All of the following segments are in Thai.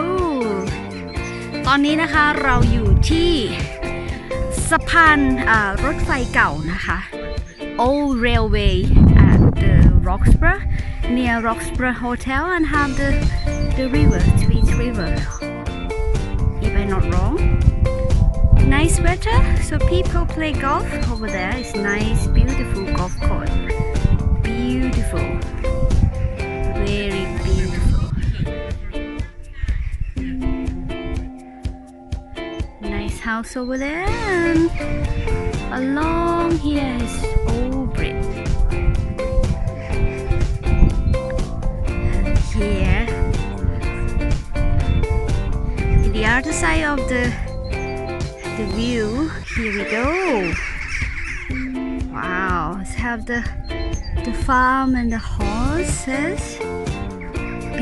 ลตอนนี้นะคะเราอยู่ที่สะพานรถไฟเก่านะคะ Old Railway at the Roxburgh near Roxburgh Hotel and have the the river Tweed River if I'm not wrong nice weather so people play golf over there it's nice beautiful golf course also will there, Along here is old bridge. Here, in the other side of the the view, here we go. Wow, let's have the the farm and the horses.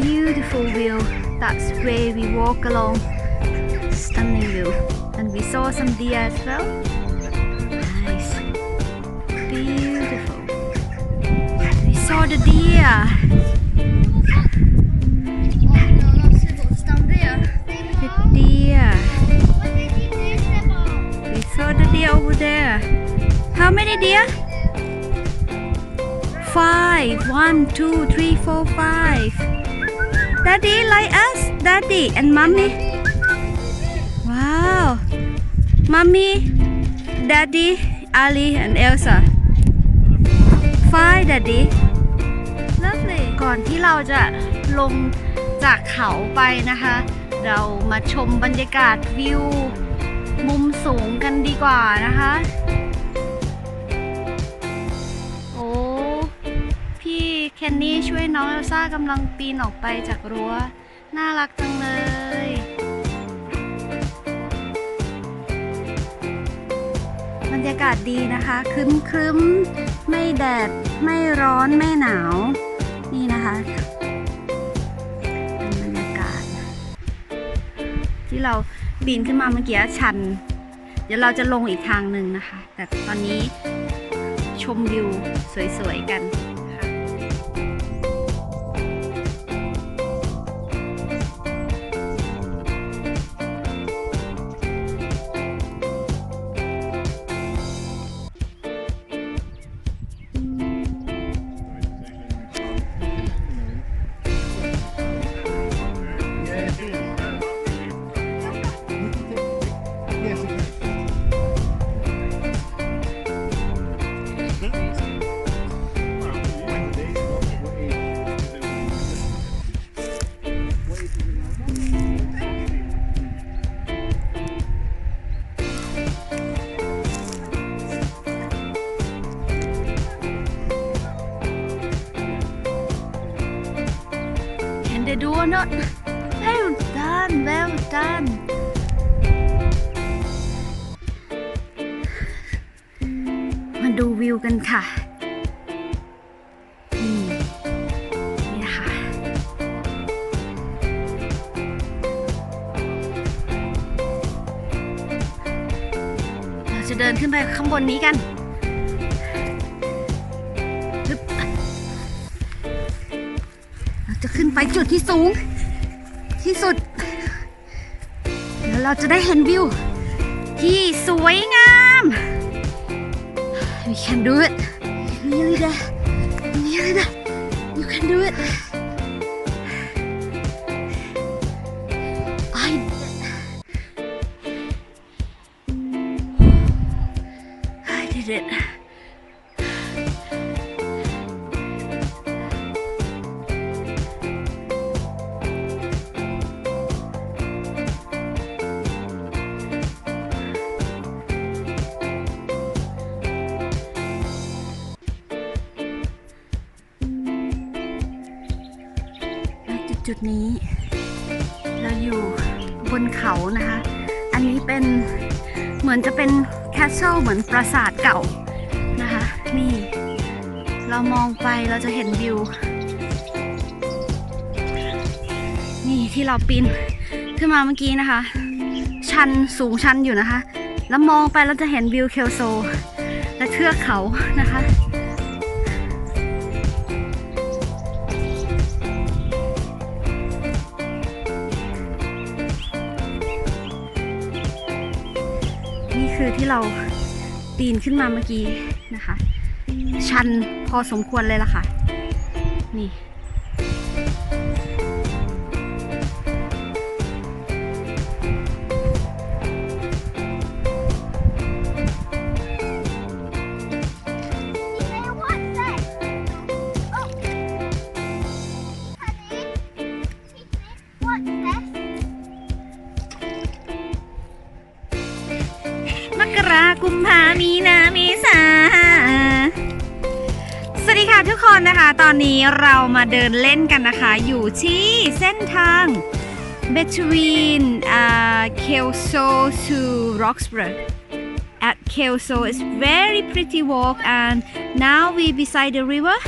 Beautiful view. That's where we walk along stunning view. And we saw some deer as well. Nice. Beautiful. We saw the deer. We saw the deer over there. How many deer? Five. One, two, three, four, five. Daddy like us? Daddy and mommy? Mommy, Daddy, Ali, and Elsa. Fine, Daddy. Lovely. ก่อนที่เราจะลงจากเขาไปนะคะ เรามาชมบรรยากาศวิว มุมสูงกันดีกว่านะคะโอ้พี่เคนนี่ช่วยน้องเอลซ่ากำลังปีนออกไปจากรั้วน่ารักจังเลยรยากาศดีนะคะคึ้มคึ้มไม่แดด ไม่ร้อน ไม่หนาว นี่นะคะเป็นบรรยากาศ ที่เราบินขึ้นมาเมื่อกี้ชัน เดี๋ยวเราจะลงอีกทางหนึ่งนะคะ แต่ตอนนี้ชมวิวสวยๆกัน t h e do or not. Well done, well done. มาดูวิวกันค่ะ นี่นะคะ เราจะเดินขึ้นไปข้างบนนี้กันะขึ้นไปจุดที่สูงที่สุด แล้วเราจะได้เห็นวิว ที่สวยงาม We can do it. Nearly there. n a r l y t You can do it. จุดนี้ เราอยู่บนเขานะคะ อันนี้เป็นเหมือนจะเป็นแคสเซิลเหมือนปราสาทเก่านะคะ นี่เรามองไปเราจะเห็นวิว นี่ที่เราปีนขึ้นมาเมื่อกี้นะคะ ชันสูงชันอยู่นะคะ แล้วมองไปเราจะเห็นวิวเคลโซ และเทือกเขานะคะคือที่เราปีนขึ้นมาเมื่อกี้นะคะ ชันพอสมควรเลยล่ะค่ะนี่กรากุมภามีนาเมษาสวัสดีค่ะทุกคนนะคะตอนนี้เรามาเดินเล่นกันนะคะ อยู่ที่เส้นทาง between uh, Kelso to Roxburgh at Kelso is t very pretty walk and now we beside the river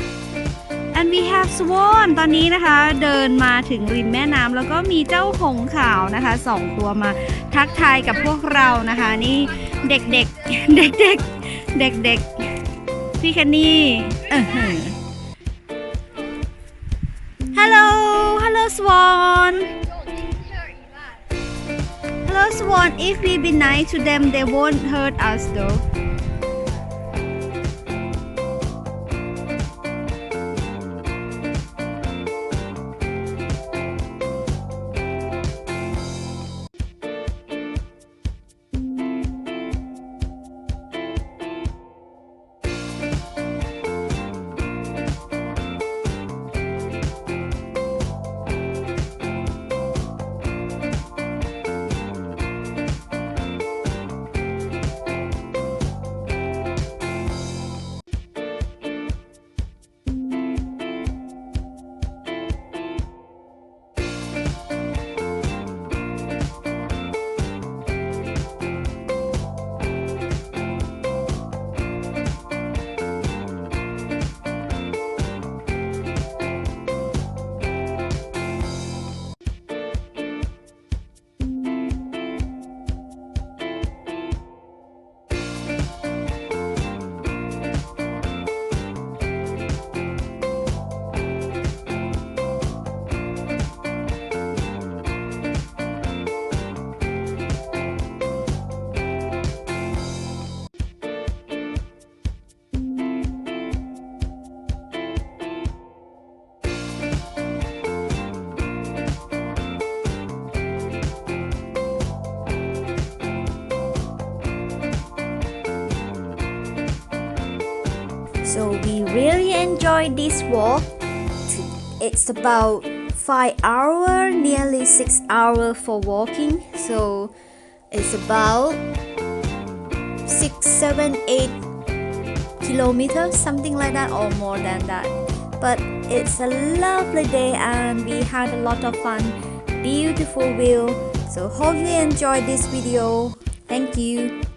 and we have swan ตอนนี้นะคะเดินมาถึงริมแม่น้ำแล้วก็มีเจ้าหงขาวนะคะสองตัวมาทักทายกับพวกเรานะคะ นี่เด็กๆเด็กๆเด็กๆพี่แคนนี่ฮัลโหลฮัลโหลสวอนฮัลโหลสวอน if we be nice to them they won't hurt us though So we really enjoyed this walk. It's about 5 hour, nearly 6 hour for walking. So it's about 6, 7, 8 kilometers, something like that or more than that. But it's a lovely day and we had a lot of fun. Beautiful view. So hope you enjoyed this video. Thank you.